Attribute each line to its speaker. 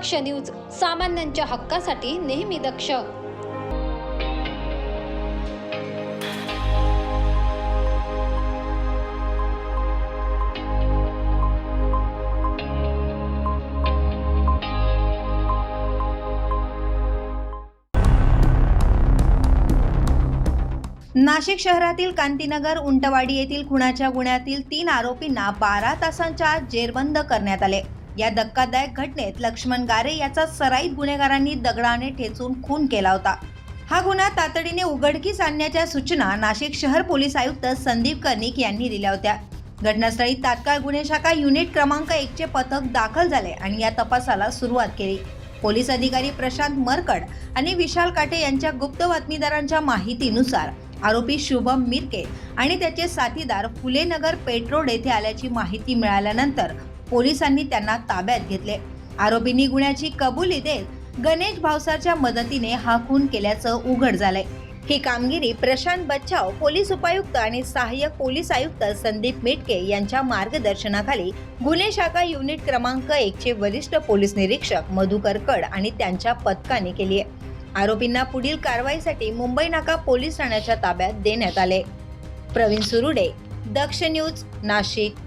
Speaker 1: दक्ष news सामान्यांच्या हक्कासाठी नेहमी दक्ष.
Speaker 2: नाशिक शहरातील कांतीनगर उंटवाडी येथील खुणाच्या गुन्ह्यातील तीन आरोपींना बारा तासांच्या आत जेरबंद करण्यात आले. या धक्कादायक घटनेत लक्ष्मण गारे याचा सराईत गुन्हेगारांनी दगडाने ठेचून खून केला होता. हा गुन्हा तातडीने उघडकीस आणण्याच्या सूचना नाशिक शहर पोलीस आयुक्त संदीप कर्णिक यांनी दिल्या होत्या. घटनास्थळी तात्काळ गुन्हे शाखा युनिट क्रमांक एकचे पथक दाखल झाले आणि या तपासाला सुरुवात केली. पोलीस अधिकारी प्रशांत मरकड आणि विशाल काटे यांच्या गुप्त बातमीदारांच्या माहितीनुसार आरोपी शुभम मिरके आणि त्याचे साथीदार फुलेनगर पेट्रोड येथे आल्याची माहिती मिळाल्यानंतर पोलिसांनी त्यांना ताब्यात घेतले. आरोपींनी गुन्ह्याची कबुली देत गणेश भावसारच्या मदतीने हा खून केल्याचं उघड झालंय. ही कामगिरी प्रशांत बच्चाव पोलीस उपायुक्त आणि सहाय्यक पोलीस आयुक्त संदीप मेटके यांच्या मार्गदर्शनाखाली गुन्हे शाखा युनिट क्रमांक एकचे वरिष्ठ पोलीस निरीक्षक मधुकर कड आणि त्यांच्या पथकाने केली आहे. आरोपींना पुढील कारवाईसाठी मुंबई नाका पोलीस ठाण्याच्या ताब्यात देण्यात आले. प्रवीण सुरुडे दक्ष न्यूज नाशिक.